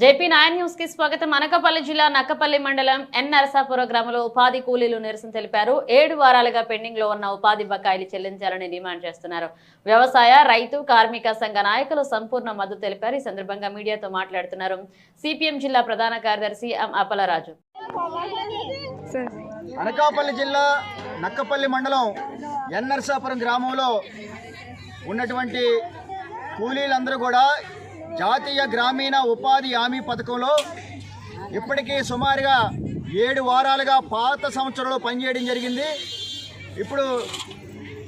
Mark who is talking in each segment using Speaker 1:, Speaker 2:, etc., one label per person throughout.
Speaker 1: JP nine న్యూస్కి స్వాగతం. అనకపల్లి జిల్లా నక్కపల్లి మండలం ఎన్ నరసాపుర గ్రామంలో ఉపాధి కూలీలు నిరసన తెలిపారు. ఏడు వారాలుగా పెండింగ్లో ఉన్న ఉపాధి బకాయిలు చెల్లించాలని డిమాండ్ చేస్తున్నారు. వ్యవసాయ రైతు కార్మిక సంఘ నాయకులు సంపూర్ణ మద్దతు తెలిపారు. ఈ సందర్భంగా మీడియాతో మాట్లాడుతున్నారు సిపిఎం జిల్లా ప్రధాన కార్యదర్శి ఎం అపలరాజు
Speaker 2: అనకాపల్లి జిల్లా నక్కపల్లి మండలం ఎన్ నరసాపురం గ్రామంలో ఉన్నటువంటి కూలీలందరూ కూడా జాతీయ గ్రామీణ ఉపాధి హామీ పథకంలో ఇప్పటికీ సుమారుగా ఏడు వారాలుగా పాత సంవత్సరంలో పనిచేయడం జరిగింది. ఇప్పుడు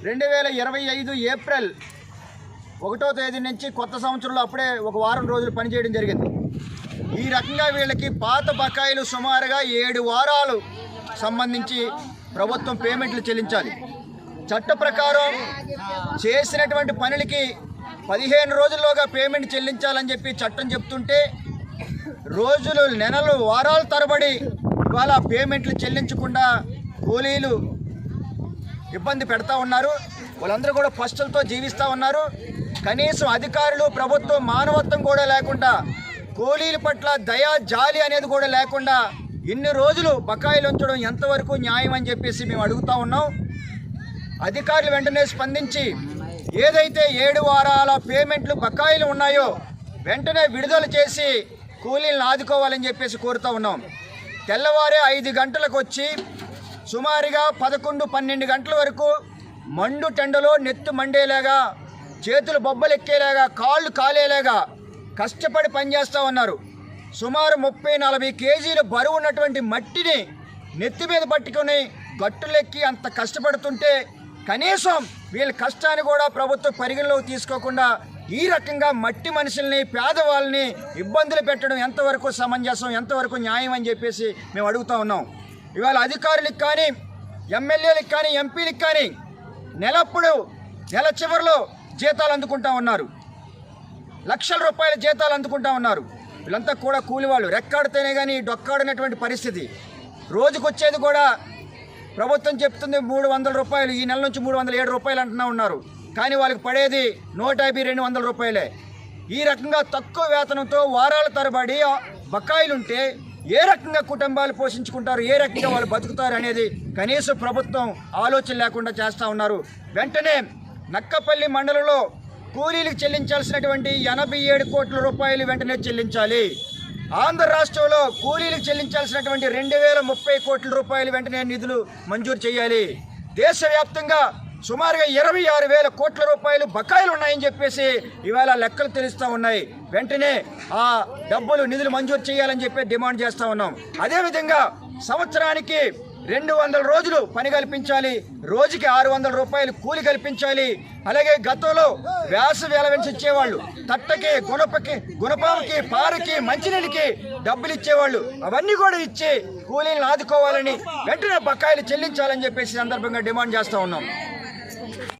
Speaker 2: రెండు వేల ఇరవై ఐదు ఏప్రిల్ ఒకటో తేదీ నుంచి కొత్త సంవత్సరంలో అప్పుడే ఒక వారం రోజులు పనిచేయడం జరిగింది. ఈ రకంగా వీళ్ళకి పాత బకాయిలు సుమారుగా ఏడు వారాలు సంబంధించి ప్రభుత్వం పేమెంట్లు చెల్లించాలి. చట్ట ప్రకారం చేసినటువంటి పనులకి పదిహేను రోజుల్లోగా పేమెంట్ చెల్లించాలని చెప్పి చట్టం చెప్తుంటే రోజులు నెలలు వారాల తరబడి ఇవాళ పేమెంట్లు చెల్లించకుండా కూలీలు ఇబ్బంది పెడతా ఉన్నారు. వాళ్ళందరూ కూడా పస్తులతో జీవిస్తూ ఉన్నారు. కనీసం అధికారులు ప్రభుత్వం మానవత్వం కూడా లేకుండా కూలీల పట్ల దయా జాలి అనేది కూడా లేకుండా ఇన్ని రోజులు బకాయిలు ఉంచడం ఎంతవరకు న్యాయం అని చెప్పేసి మేము అడుగుతా ఉన్నాం. అధికారులు వెంటనే స్పందించి ఏదైతే ఏడు వారాల పేమెంట్లు బకాయిలు ఉన్నాయో వెంటనే విడుదల చేసి కూలీలను ఆదుకోవాలని చెప్పేసి కోరుతూ ఉన్నాం. తెల్లవారే ఐదు గంటలకు వచ్చి సుమారుగా పదకొండు పన్నెండు గంటల వరకు మండు టెండలో నెత్తు మండేలాగా చేతులు బొబ్బలు ఎక్కేలాగా కాళ్ళు కాలేలాగా కష్టపడి పనిచేస్తూ ఉన్నారు. సుమారు ముప్పై నలభై కేజీలు బరువు ఉన్నటువంటి మట్టిని నెత్తి మీద పట్టుకొని గట్టులెక్కి అంత కష్టపడుతుంటే కనీసం వీళ్ళ కష్టాన్ని కూడా ప్రభుత్వం పరిగణలోకి తీసుకోకుండా ఈ రకంగా మట్టి మనుషుల్ని పేదవాళ్ళని ఇబ్బందులు పెట్టడం ఎంతవరకు సమంజసం ఎంతవరకు న్యాయం అని చెప్పేసి మేము అడుగుతా ఉన్నాం. ఇవాళ అధికారులకు కానీ ఎమ్మెల్యేలకు కానీ ఎంపీలకు కానీ నెలప్పుడు నెల చివరిలో జీతాలు అందుకుంటా ఉన్నారు. లక్షల రూపాయల జీతాలు అందుకుంటా ఉన్నారు. వీళ్ళంతా కూడా కూలివాళ్ళు. రెక్కాడితేనే కానీ డొక్కాడినటువంటి పరిస్థితి. రోజుకొచ్చేది కూడా ప్రభుత్వం చెప్తుంది మూడు వందల రూపాయలు ఈ నెల నుంచి మూడు వందల ఏడు రూపాయలు అంటున్నా ఉన్నారు. కానీ వాళ్ళకి పడేది నూట యాభై రెండు వందల రూపాయలే. ఈ రకంగా తక్కువ వేతనంతో వారాల తరబడి బకాయిలుంటే ఏ రకంగా కుటుంబాలు పోషించుకుంటారు ఏ రకంగా వాళ్ళు బతుకుతారు అనేది కనీసం ప్రభుత్వం ఆలోచన లేకుండా చేస్తూ ఉన్నారు. వెంటనే నక్కపల్లి మండలంలో కూలీలకు చెల్లించాల్సినటువంటి ఎనభై ఏడు కోట్ల రూపాయలు వెంటనే చెల్లించాలి. ఆంధ్ర రాష్ట్రంలో కూలీలకు చెల్లించాల్సినటువంటి రెండు వేల ముప్పై కోట్ల రూపాయలు వెంటనే నిధులు మంజూరు చేయాలి. దేశవ్యాప్తంగా సుమారుగా ఇరవై ఆరు వేల కోట్ల రూపాయలు బకాయిలు ఉన్నాయని చెప్పేసి ఇవాళ లెక్కలు తెలుస్తూ ఉన్నాయి. వెంటనే ఆ డబ్బులు నిధులు మంజూరు చేయాలని చెప్పి డిమాండ్ చేస్తూ ఉన్నాం. అదేవిధంగా సంవత్సరానికి రెండు వందల రోజులు పని కల్పించాలి. రోజుకి ఆరు వందల రూపాయలు కూలి కల్పించాలి. అలాగే గతంలో వ్యాస వెలవెంచి ఇచ్చేవాళ్ళు. తట్టకి గుణపకి గుణపాముకి పారకి మంచినీళ్ళకి డబ్బులు ఇచ్చేవాళ్ళు. అవన్నీ కూడా ఇచ్చి కూలీలను ఆదుకోవాలని వెంటనే బకాయిలు చెల్లించాలని చెప్పేసి సందర్భంగా డిమాండ్ చేస్తూ ఉన్నాం.